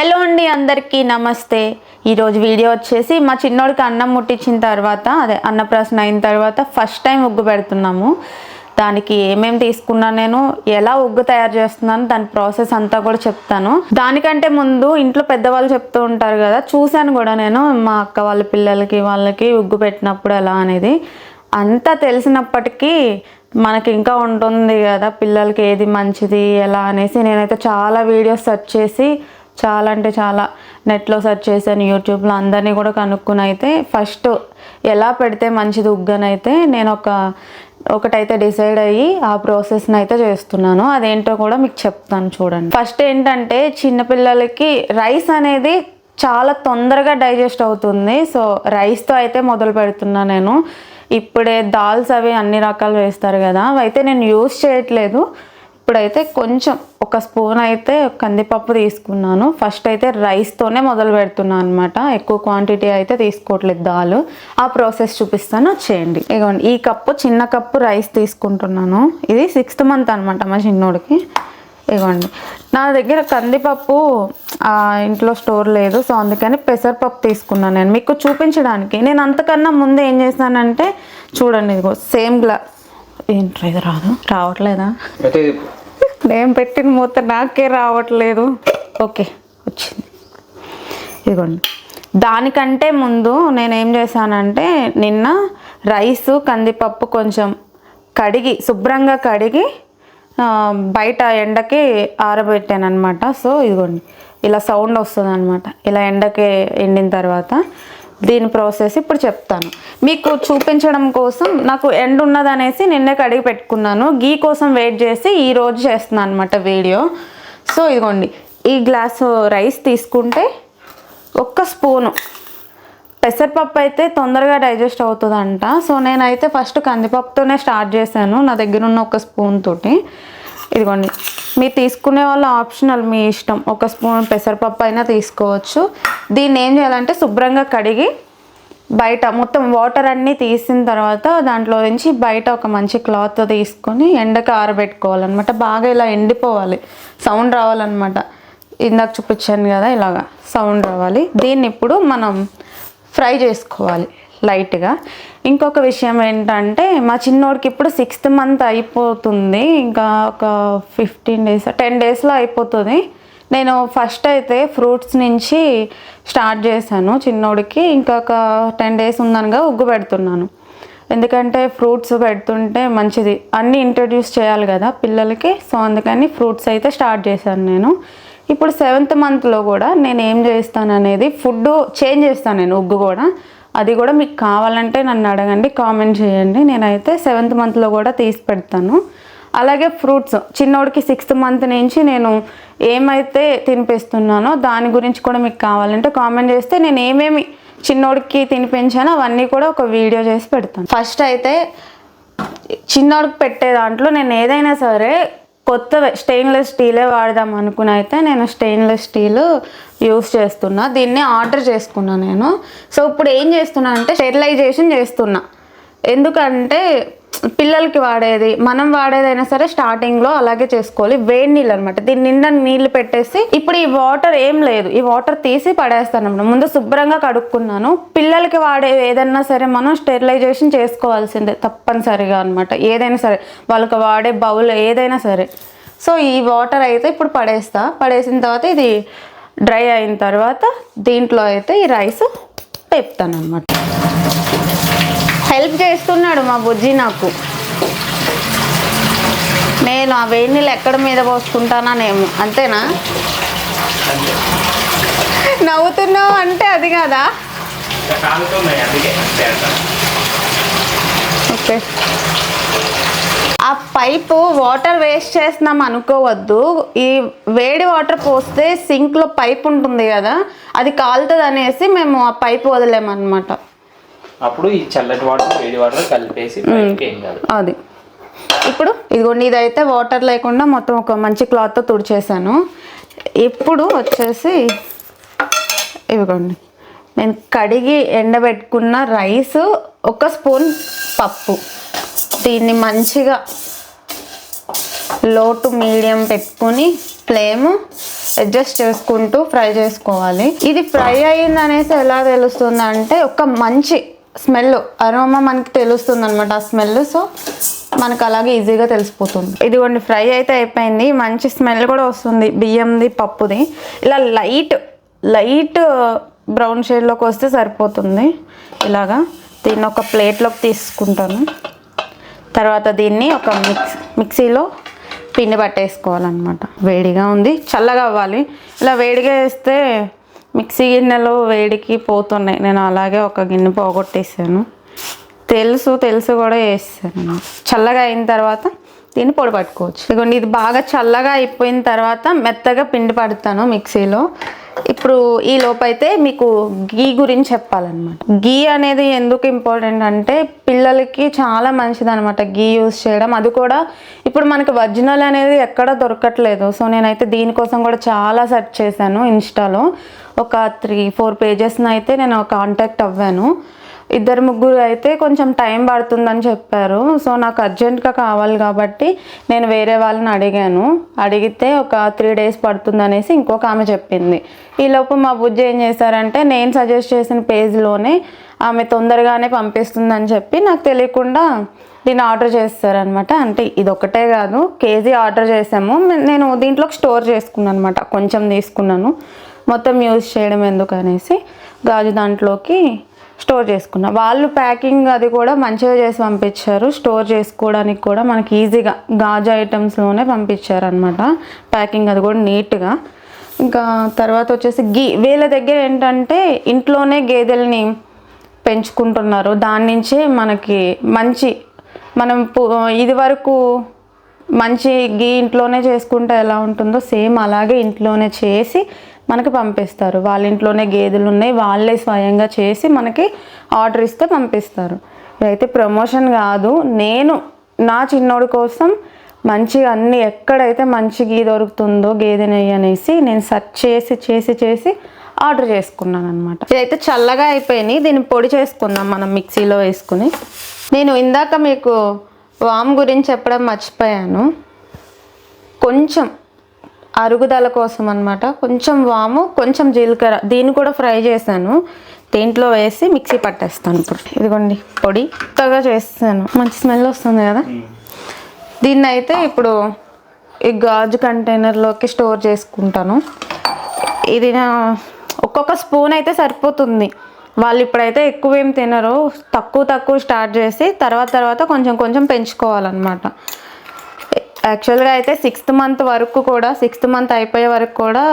Hello అండి అందరికీ నమస్తే. ఈరోజు వీడియో వచ్చేసి మా చిన్నోడికి అన్నం ముట్టించిన తర్వాత అదే అన్నప్రాసన అయిన తర్వాత ఫస్ట్ టైం ఉగ్గు పెడుతున్నాము. దానికి ఏమేమి తీసుకున్నా నేను ఎలా ఉగ్గు తయారు చేస్తున్నాను దాని ప్రాసెస్ అంతా కూడా చెప్తాను. దానికంటే ముందు ఇంట్లో పెద్దవాళ్ళు చెప్తూ ఉంటారు కదా చూశాను కూడా నేను మా అక్క వాళ్ళ పిల్లలకి వాళ్ళకి ఉగ్గు పెట్టినప్పుడు ఎలా అనేది. అంతా తెలిసినప్పటికీ మనకి ఇంకా ఉంటుంది కదా పిల్లలకి ఏది మంచిది ఎలా అనేసి నేనైతే చాలా వీడియోస్ సెర్చ్ చేసి చాలా అంటే చాలా నెట్లో సెర్చ్ చేశాను యూట్యూబ్లో అందరినీ కూడా కనుక్కుని అయితే ఫస్ట్ ఎలా పెడితే మంచిది ఉగ్గనైతే నేను ఒక ఒకటైతే డిసైడ్ అయ్యి ఆ ప్రాసెస్ని అయితే చేస్తున్నాను. అదేంటో కూడా మీకు చెప్తాను చూడండి. ఫస్ట్ ఏంటంటే చిన్నపిల్లలకి రైస్ అనేది చాలా తొందరగా డైజెస్ట్ అవుతుంది. సో రైస్తో అయితే మొదలు పెడుతున్నా నేను. ఇప్పుడే దాల్స్ అవి అన్ని రకాలు వేస్తారు కదా అయితే నేను యూస్ చేయట్లేదు. ఇప్పుడైతే కొంచెం ఒక స్పూన్ అయితే కందిపప్పు తీసుకున్నాను. ఫస్ట్ అయితే రైస్తోనే మొదలు పెడుతున్నాను అనమాట ఎక్కువ క్వాంటిటీ అయితే తీసుకోవట్లేదు దాలు. ఆ ప్రాసెస్ చూపిస్తాను. చేయండి. ఇగోండి. ఈ కప్పు చిన్న కప్పు రైస్ తీసుకుంటున్నాను. ఇది సిక్స్త్ మంత్ అనమాట మా చిన్నోడికి. ఇవ్వండి నా దగ్గర కందిపప్పు ఇంట్లో స్టోర్ లేదు. సో అందుకని పెసరపప్పు తీసుకున్నాను నేను. మీకు చూపించడానికి నేను అంతకన్నా ముందు ఏం చేశానంటే చూడండి ఇదిగో సేమ్ గ్లా ఏంట్రా ఇది రాదు? రావట్లేదా? నేను పెట్టిన మూత నాకే రావట్లేదు. ఓకే వచ్చింది. ఇదిగోండి. దానికంటే ముందు నేను ఏం చేశానంటే నిన్న రైస్ కందిపప్పు కొంచెం కడిగి శుభ్రంగా కడిగి బయట ఎండకి ఆరబెట్టాను అనమాట సో ఇదిగోండి. ఇలా సౌండ్ వస్తుంది అనమాట ఇలా ఎండకి ఎండిన తర్వాత దీని ప్రాసెస్ ఇప్పుడు చెప్తాను. మీకు చూపించడం కోసం నాకు ఎండ్ ఉన్నదనేసి నిన్నే కడిగి పెట్టుకున్నాను. గీ కోసం వెయిట్ చేసి ఈరోజు చేస్తున్నాను అనమాట వీడియో. సో ఇదిగోండి ఈ గ్లాసు రైస్ తీసుకుంటే ఒక్క స్పూను. పెసరపప్పు అయితే తొందరగా డైజెస్ట్ అవుతుందంట. సో నేనైతే ఫస్ట్ కందిపప్పుతోనే స్టార్ట్ చేశాను నా దగ్గర ఉన్న ఒక స్పూన్ తోటి. ఇదిగోండి మీరు తీసుకునే వాళ్ళ ఆప్షనల్ మీ ఇష్టం. ఒక స్పూన్ పెసరపప్పు అయినా తీసుకోవచ్చు. దీన్ని ఏం చేయాలంటే శుభ్రంగా కడిగి బయట మొత్తం వాటర్ అన్నీ తీసిన తర్వాత దాంట్లో నుంచి బయట ఒక మంచి క్లాత్ తీసుకొని ఎండకు ఆరబెట్టుకోవాలన్నమాట. బాగా ఇలా ఎండిపోవాలి. సౌండ్ రావాలన్నమాట. ఇందాక చూపించాను కదా ఇలాగా సౌండ్ రావాలి. దీన్ని ఇప్పుడు మనం ఫ్రై చేసుకోవాలి. లైట్గా. ఇంకొక విషయం ఏంటంటే మా చిన్నోడికి ఇప్పుడు సిక్స్త్ మంత్ అయిపోతుంది. ఇంకా ఒక ఫిఫ్టీన్ డేస్ టెన్ డేస్లో అయిపోతుంది. నేను ఫస్ట్ అయితే ఫ్రూట్స్ నుంచి స్టార్ట్ చేశాను చిన్నోడికి. ఇంకొక టెన్ డేస్ ఉందనగా ఉగ్గు పెడుతున్నాను. ఎందుకంటే ఫ్రూట్స్ పెడుతుంటే మంచిది. అన్నీ ఇంట్రడ్యూస్ చేయాలి కదా పిల్లలకి. సో అందుకని ఫ్రూట్స్ అయితే స్టార్ట్ చేశాను నేను. ఇప్పుడు సెవెంత్ మంత్లో కూడా నేను ఏం చేస్తాను అనేది ఫుడ్ చేంజ్ చేస్తాను నేను ఉగ్గు కూడా. అది కూడా మీకు కావాలంటే నన్ను అడగండి కామెంట్ చేయండి. నేనైతే సెవెంత్ మంత్లో కూడా తీసి పెడతాను. అలాగే ఫ్రూట్స్ చిన్నోడికి సిక్స్త్ మంత్ నుంచి నేను ఏమైతే తినిపిస్తున్నానో దాని గురించి కూడా మీకు కావాలంటే కామెంట్ చేస్తే నేను ఏమేమి చిన్నోడికి తినిపించానో అవన్నీ కూడా ఒక వీడియో చేసి పెడతాను. ఫస్ట్ అయితే చిన్నోడికి పెట్టే దాంట్లో నేను ఏదైనా సరే కొత్త స్టెయిన్లెస్ స్టీలే వాడదాం అనుకుని అయితే నేను స్టెయిన్లెస్ స్టీల్ యూస్ చేస్తున్నా. దీన్ని ఆర్డర్ చేసుకున్నా నేను. సో ఇప్పుడు ఏం చేస్తున్నా అంటే స్టెరిలైజేషన్ చేస్తున్నా. ఎందుకంటే పిల్లలకి వాడేది మనం వాడేదైనా సరే స్టార్టింగ్లో అలాగే చేసుకోవాలి. వేడి నీళ్ళు అనమాట దీని నిండా నీళ్ళు పెట్టేసి ఇప్పుడు ఈ వాటర్ ఏం లేదు. ఈ వాటర్ తీసి పడేస్తాను అన్నమాట. ముందు శుభ్రంగా కడుక్కున్నాను. పిల్లలకి వాడే ఏదైనా సరే మనం స్టెరిలైజేషన్ చేసుకోవాల్సిందే తప్పనిసరిగా అనమాట ఏదైనా సరే వాళ్ళకి వాడే బౌల్ ఏదైనా సరే. సో ఈ వాటర్ అయితే ఇప్పుడు పడేస్తా. పడేసిన తర్వాత ఇది డ్రై అయిన తర్వాత దీంట్లో అయితే ఈ రైస్ పెప్తాను అనమాట హెల్ప్ చేస్తున్నాడు మా బుజ్జి నాకు. నేను ఆ వేడి నీళ్ళు ఎక్కడ మీద పోసుకుంటానానేమో అంతేనా? నవ్వుతున్నావు అంటే అది కాదా? ఓకే. ఆ పైపు వాటర్ వేస్ట్ చేస్తున్నాం అనుకోవద్దు. ఈ వేడి వాటర్ పోస్తే సింక్లో పైప్ ఉంటుంది కదా అది కాలుతుంది అనేసి మేము ఆ పైపు వదిలేమన్నమాట. అప్పుడు ఈ చల్లటి వాటర్ వేడి వాటర్ కలిపేసి పైకి ఏం కాదు. అది. ఇప్పుడు ఇదిగోండి ఇదైతే వాటర్ లేకుండా మొత్తం ఒక మంచి క్లాత్తో తుడిచేసాను. ఇప్పుడు వచ్చేసి ఇదిగోండి నేను కడిగి ఎండబెట్టుకున్న రైస్ ఒక స్పూన్ పప్పు. దీన్ని మంచిగా లో టు మీడియం పెట్టుకొని ఫ్లేమ్ అడ్జస్ట్ చేసుకుంటూ ఫ్రై చేసుకోవాలి. ఇది ఫ్రై అయింది అనేసి ఎలా తెలుస్తుంది అంటే ఒక మంచి స్మెల్ అరోమా మనకి తెలుస్తుంది అనమాట ఆ స్మెల్. సో మనకు అలాగే ఈజీగా తెలిసిపోతుంది. ఇదిగోండి ఫ్రై అయితే అయిపోయింది. మంచి స్మెల్ కూడా వస్తుంది. బియ్యంది పప్పుది. ఇలా లైట్ లైట్ బ్రౌన్ షేడ్లోకి వస్తే సరిపోతుంది. ఇలాగా దీన్ని ఒక ప్లేట్లోకి తీసుకుంటాను. తర్వాత దీన్ని ఒక మిక్స్ మిక్సీలో పిండి పట్టేసుకోవాలన్నమాట. వేడిగా ఉంది. చల్లగా అవ్వాలి. ఇలా వేడిగా వేస్తే మిక్సీ గిన్నెలు వేడికి పోతున్నాయి. నేను అలాగే ఒక గిన్నె పోగొట్టేసాను. తెలుసు తెలుసు కూడా వేసాను చల్లగా అయిన తర్వాత దీన్ని పొడి పట్టుకోవచ్చు. ఇదిగోండి ఇది బాగా చల్లగా అయిపోయిన తర్వాత మెత్తగా పిండి పడతాను మిక్సీలో. ఇప్పుడు ఈ లోపైతే మీకు గీ గురించి చెప్పాలన్నమాట. గీ అనేది ఎందుకు ఇంపార్టెంట్ అంటే పిల్లలకి చాలా మంచిది అనమాట గీ యూస్ చేయడం. అది కూడా ఇప్పుడు మనకి ఒరిజినల్ అనేది ఎక్కడ దొరకట్లేదు. సో నేనైతే దీనికోసం కూడా చాలా సెర్చ్ చేశాను ఇన్స్టాలో. ఒక త్రీ ఫోర్ పేజెస్ని అయితే నేను కాంటాక్ట్ అవ్వాను. ఇద్దరు ముగ్గురు అయితే కొంచెం టైం పడుతుందని చెప్పారు. సో నాకు అర్జెంట్గా కావాలి కాబట్టి నేను వేరే వాళ్ళని అడిగాను. అడిగితే ఒక త్రీ డేస్ పడుతుంది అనేసి ఇంకొక ఆమె చెప్పింది. ఈలోపు మా బుజ్జి ఏం చేశారంటే నేను సజెస్ట్ చేసిన పేజ్లోనే ఆమె తొందరగానే పంపిస్తుందని చెప్పి నాకు తెలియకుండా దీన్ని ఆర్డర్ చేస్తారనమాట అంటే ఇది ఒకటే కాదు కేజీ ఆర్డర్ చేసాము నేను దీంట్లోకి స్టోర్ చేసుకున్నాను అనమాట కొంచెం తీసుకున్నాను. మొత్తం యూజ్ చేయడం ఎందుకు అనేసి గాజు దాంట్లోకి స్టోర్ చేసుకున్నా. వాళ్ళు ప్యాకింగ్ అది కూడా మంచిగా చేసి పంపించారు. స్టోర్ చేసుకోవడానికి కూడా మనకి ఈజీగా గాజు ఐటమ్స్లోనే పంపించారు అనమాట ప్యాకింగ్ అది కూడా నీట్గా. ఇంకా తర్వాత వచ్చేసి గీ వీళ్ళ దగ్గర ఏంటంటే ఇంట్లోనే గేదెల్ని పెంచుకుంటున్నారు. దాని నుంచే మనకి మంచి మనం ఇది వరకు మంచి గీ ఇంట్లోనే చేసుకుంటే ఎలా ఉంటుందో సేమ్ అలాగే ఇంట్లోనే చేసి మనకి పంపిస్తారు. వాళ్ళ ఇంట్లోనే గేదెలు ఉన్నాయి. వాళ్ళే స్వయంగా చేసి మనకి ఆర్డర్ ఇస్తే పంపిస్తారు. ఇదైతే ప్రమోషన్ కాదు. నేను నా చిన్నోడి కోసం మంచిగా అన్ని ఎక్కడైతే మంచి గీ దొరుకుతుందో గేదె నెయ్యి అనేసి నేను సెర్చ్ చేసి చేసి చేసి ఆర్డర్ చేసుకున్నాను అనమాట ఇదైతే చల్లగా అయిపోయినాయి. దీన్ని పొడి చేసుకుందాం మనం మిక్సీలో వేసుకుని. నేను ఇందాక మీకు వామ్ గురించి చెప్పడం మర్చిపోయాను. కొంచెం అరుగుదల కోసం అనమాట కొంచెం వాము కొంచెం జీలకర్ర. దీన్ని కూడా ఫ్రై చేశాను. దీంట్లో వేసి మిక్సీ పట్టేస్తాను ఇప్పుడు. ఇదిగోండి పొడి కొత్తగా చేస్తాను. మంచి స్మెల్ వస్తుంది కదా? దీన్ని అయితే ఇప్పుడు ఈ గాజు కంటైనర్లోకి స్టోర్ చేసుకుంటాను. ఇది నా ఒక్కొక్క స్పూన్ అయితే సరిపోతుంది. వాళ్ళు ఇప్పుడైతే ఎక్కువ ఏం తినరు. తక్కువ తక్కువ స్టార్ట్ చేసి తర్వాత తర్వాత కొంచెం కొంచెం పెంచుకోవాలన్నమాట. యాక్చువల్గా అయితే సిక్స్త్ మంత్ వరకు కూడా సిక్స్త్ మంత్ అయిపోయే వరకు కూడా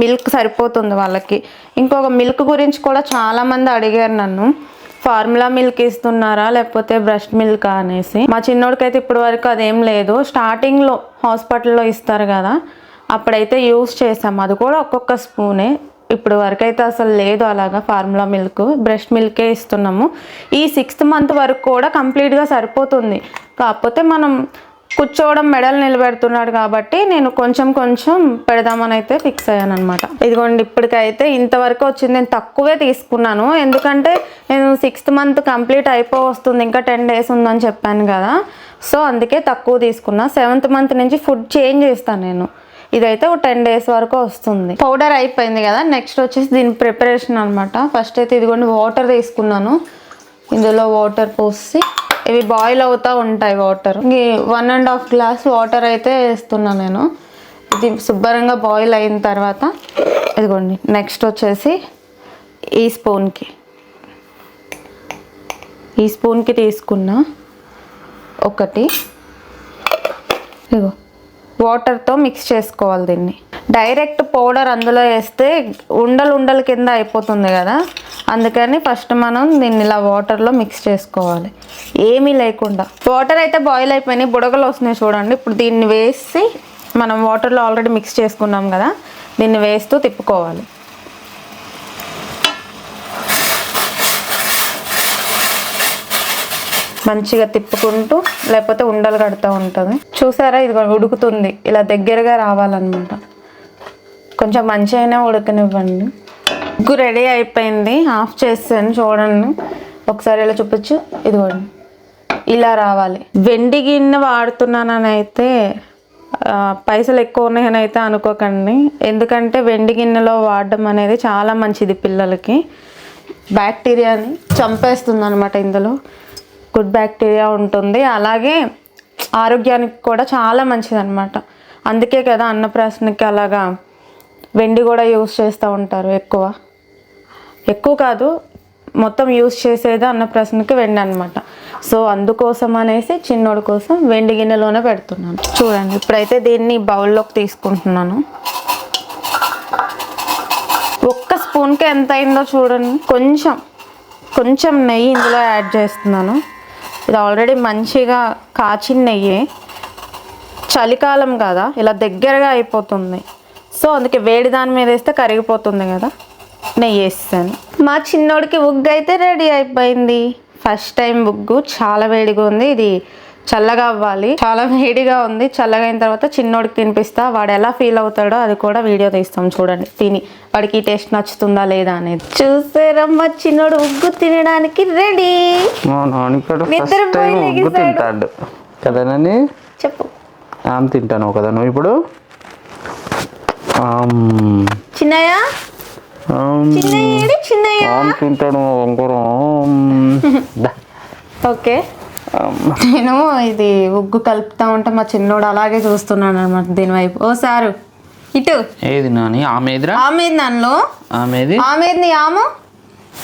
మిల్క్ సరిపోతుంది వాళ్ళకి. ఇంకొక మిల్క్ గురించి కూడా చాలామంది అడిగారు నన్ను. ఫార్ములా మిల్క్ ఇస్తున్నారా లేకపోతే బ్రష్ మిల్క్ అనేసి. మా చిన్నోడికైతే ఇప్పటి వరకు అదేం లేదు. స్టార్టింగ్లో హాస్పిటల్లో ఇస్తారు కదా అప్పుడైతే యూస్ చేసాం అది కూడా ఒక్కొక్క స్పూనే ఇప్పుడు వరకు అయితే అసలు లేదు అలాగా ఫార్ములా మిల్క్ బ్రష్ మిల్కే ఇస్తున్నాము. ఈ సిక్స్త్ మంత్ వరకు కూడా కంప్లీట్గా సరిపోతుంది. కాకపోతే మనం కూర్చోవడం మెడలు నిలబెడుతున్నాడు కాబట్టి నేను కొంచెం కొంచెం పెడదామని అయితే ఫిక్స్ అయ్యాను అనమాట ఇదిగోండి ఇప్పటికైతే ఇంతవరకు వచ్చింది. నేను తక్కువే తీసుకున్నాను. ఎందుకంటే నేను సిక్స్త్ మంత్ కంప్లీట్ అయిపో వస్తుంది ఇంకా టెన్ డేస్ ఉందని చెప్పాను కదా. సో అందుకే తక్కువ తీసుకున్నా. సెవెంత్ మంత్ నుంచి ఫుడ్ చేంజ్ చేస్తాను నేను. ఇదైతే ఒక టెన్ డేస్ వరకు వస్తుంది. పౌడర్ అయిపోయింది కదా. నెక్స్ట్ వచ్చేసి దీని ప్రిపరేషన్ అనమాట ఫస్ట్ అయితే ఇదిగోండి వాటర్ తీసుకున్నాను. ఇందులో వాటర్ పోసి ఇవి బాయిల్ అవుతూ ఉంటాయి water one and half glass water అయితే వేస్తున్నాను నేను. ఇది శుభ్రంగా బాయిల్ అయిన తర్వాత ఇదిగోండి నెక్స్ట్ వచ్చేసి ఈ స్పూన్కి ఈ స్పూన్కి తీసుకున్న ఒకటి. ఇగో వాటర్తో మిక్స్ చేసుకోవాలి దీన్ని. డైరెక్ట్ పౌడర్ అందులో వేస్తే ఉండలు ఉండల కింద అయిపోతుంది కదా. అందుకని ఫస్ట్ మనం దీన్ని ఇలా వాటర్లో మిక్స్ చేసుకోవాలి. ఏమీ లేకుండా. వాటర్ అయితే బాయిల్ అయిపోయినాయి బుడగలు వస్తున్నాయి చూడండి. ఇప్పుడు దీన్ని వేసి మనం వాటర్లో ఆల్రెడీ మిక్స్ చేసుకున్నాం కదా దీన్ని వేస్తూ తిప్పుకోవాలి. మంచిగా తిప్పుకుంటూ లేకపోతే ఉండలు కడుతూ ఉంటుంది. చూసారా? ఇది ఉడుకుతుంది. ఇలా దగ్గరగా రావాలన్నమాట. కొంచెం మంచి అయినా ఉడకనివ్వండి. ఉగ్గు రెడీ అయిపోయింది. ఆఫ్ చేసాను చూడండి. ఒకసారి ఇలా చూపించు. ఇదిగోండి. ఇలా రావాలి. వెండి గిన్నె వాడుతున్నానని అయితే పైసలు ఎక్కువ ఉన్నాయని అయితే అనుకోకండి. ఎందుకంటే వెండి గిన్నెలో వాడడం అనేది చాలా మంచిది పిల్లలకి. బ్యాక్టీరియాని చంపేస్తుంది అనమాట ఇందులో. గుడ్ బ్యాక్టీరియా ఉంటుంది. అలాగే ఆరోగ్యానికి కూడా చాలా మంచిది అనమాట అందుకే కదా అన్నప్రాసనకి అలాగా వెండి కూడా యూస్ చేస్తూ ఉంటారు ఎక్కువ. ఎక్కువ కాదు మొత్తం యూస్ చేసేది అన్నప్రాసనకి వెండి అనమాట సో అందుకోసం అనేసి చిన్నోడి కోసం వెండి గిన్నెలోనే పెడుతున్నాను. చూడండి ఇప్పుడైతే దీన్ని బౌల్లోకి తీసుకుంటున్నాను. ఒక్క స్పూన్కి ఎంత అయిందో చూడండి. కొంచెం కొంచెం నెయ్యి ఇందులో యాడ్ చేస్తున్నాను. ఇది ఆల్రెడీ మంచిగా కాచిన నెయ్యి. చలికాలం కదా ఇలా దగ్గరగా అయిపోతుంది. సో అందుకే వేడి దాని మీద వేస్తే కరిగిపోతుంది కదా. నెయ్యి వేస్తాను మా చిన్నోడికి ఉగ్గు అయితే రెడీ అయిపోయింది. ఫస్ట్ టైం ఉగ్గు చాలా వేడిగా ఉంది. ఇది చల్లగా అవ్వాలి. చాలా వేడిగా ఉంది. చల్లగా అయిన తర్వాత చిన్నోడికి తినిపిస్తా. వాడు ఎలా ఫీల్ అవుతాడో అది కూడా వీడియో తీస్తాం చూడండి. తిని వాడికి ఈ టేస్ట్ నచ్చుతుందా లేదా అనేది. చూసారా మా చిన్నోడు ఉగ్గు తినడానికి రెడీ. తింటాడు. కదనని? చెప్పు. ఆమె తింటాను కదా నువ్వు ఇప్పుడు? చిన్నయ్య? ఆమ్, చిన్నయ్య? తింటాడు. ఓకే. నేను ఇది ఉగ్గు కలుపుతా ఉంటే మా చిన్నోడు అలాగే చూస్తున్నాను అనమాట దీని వైపు ఓ సారు ఇటు. ఏది నాని? ఆమె ఎదురా ఆమెది నన్ను. ఆమెది ఆమెది ఆము.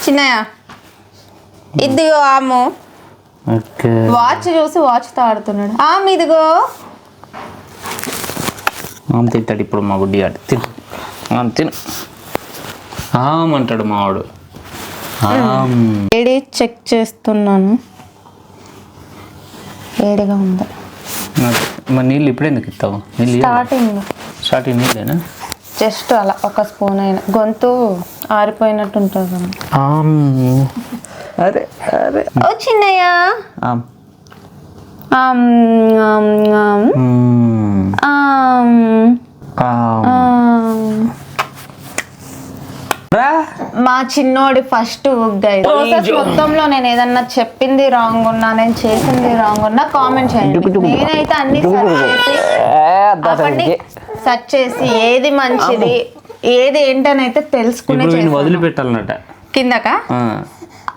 చిన్నయ్య ఇదిగో ఆము. ఓకే. వాచ్ చూసి వాచ్తో ఆడుతున్నాడు. ఆమె ఇదిగో ఆమె తింటాడు ఇప్పుడు మా గుడ్డి ఆడు తిను. ఆమె తిను. ఆమ్ అంటాడు మావాడు. వేడి. చెక్ చేస్తున్నాను. వేడిగా ఉంది. మరి నీళ్ళు ఇప్పుడు ఎందుకు ఇస్తావు? నీళ్ళు? Starting starting నీళ్ళేనా? జస్ట్ అలా ఒక స్పూన్ అయినా. గొంతు ఆరిపోయినట్టు ఉంటుంది కదా. ఆమ్. అరే అరే ఓ చిన్నయ్య. మా చిన్నోడి ఫస్ట్ ప్రాసెస్ మొత్తంలో నేను ఏదన్నా చెప్పింది రాంగ్ ఉన్నా నేను చేసింది రాంగ్ ఉన్నా కామెంట్ చేయండి. నేనైతే అన్ని సెర్చ్ చేసి ఏది మంచిది ఏది ఏంటని అయితే తెలుసుకునే. వదిలిపెట్టాలన్నట కిందక.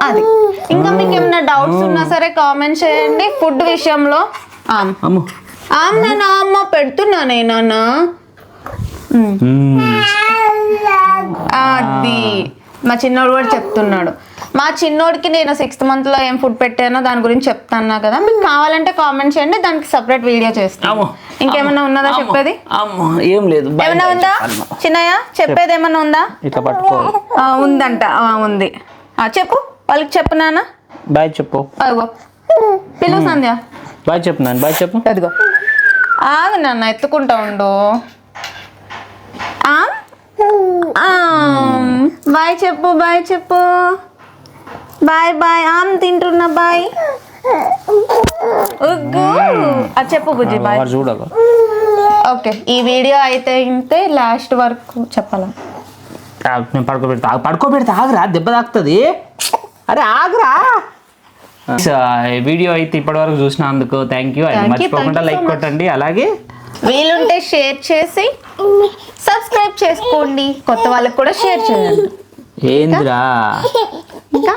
అది. ఇంకా మీకు ఏమైనా డౌట్స్ ఉన్నా సరే కామెంట్ చేయండి. ఫుడ్ విషయంలో. ఆమ్. అమ్ము. నాన్న ఉమ్. మ్మ్. అది. మా చిన్నోడు కూడా చెప్తున్నాడు. మా చిన్నోడికి నేను సిక్స్త్ మంత్లో ఏం ఫుడ్ పెట్టానో దాని గురించి చెప్తాను కదా. మీకు కావాలంటే కామెంట్ చేయండి. దానికి సపరేట్ వీడియో చేస్తాను. అమ్మో. ఇంకేమన్నా ఉన్నదా. చెప్పేది? ఏం లేదు. బై ఉందా. చిన్నయ్య చెప్పేది ఏమన్నా ఉందా? ఉందంట. ఉంది. చెప్పు. వాళ్ళకి చెప్పు నాన్న. బాయ్ చెప్పు. అదిగో. పిలువు సంధ్య. బాయ్ చెప్పు నాన్న బాయ్ చెప్పు. అదిగో. ఆగు నాన్న ఎత్తుకుంటా ఉండు. బాయ్ చెప్పు బాయ్ చెప్పు. Bye bye. ఆమ్ తింటున్నా బాయ్. అది చెప్పు బుజ్జి బాయ్. చూడక. ఓకే ఈ వీడియో అయితే ఇంతే లాస్ట్ వరకు చెప్పాలా. నేను పడుకోబెడతా. పడుకోబెడతా ఆగురా దెబ్బ తాకుతుంది. అరే ఆగురా. వీడియో అయితే ఇప్పటివరకు చూసినందుకు థ్యాంక్ యూ you, మర్చిపోకుండా లైక్. కొట్టండి. అలాగే వీలుంటే షేర్ చేసి సబ్స్క్రైబ్ చేసుకోండి. కొత్త వాళ్ళకి కూడా షేర్ చేయండి. ఏందిరా? ఇంకా?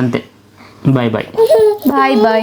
అంతే. Bye bye bye bye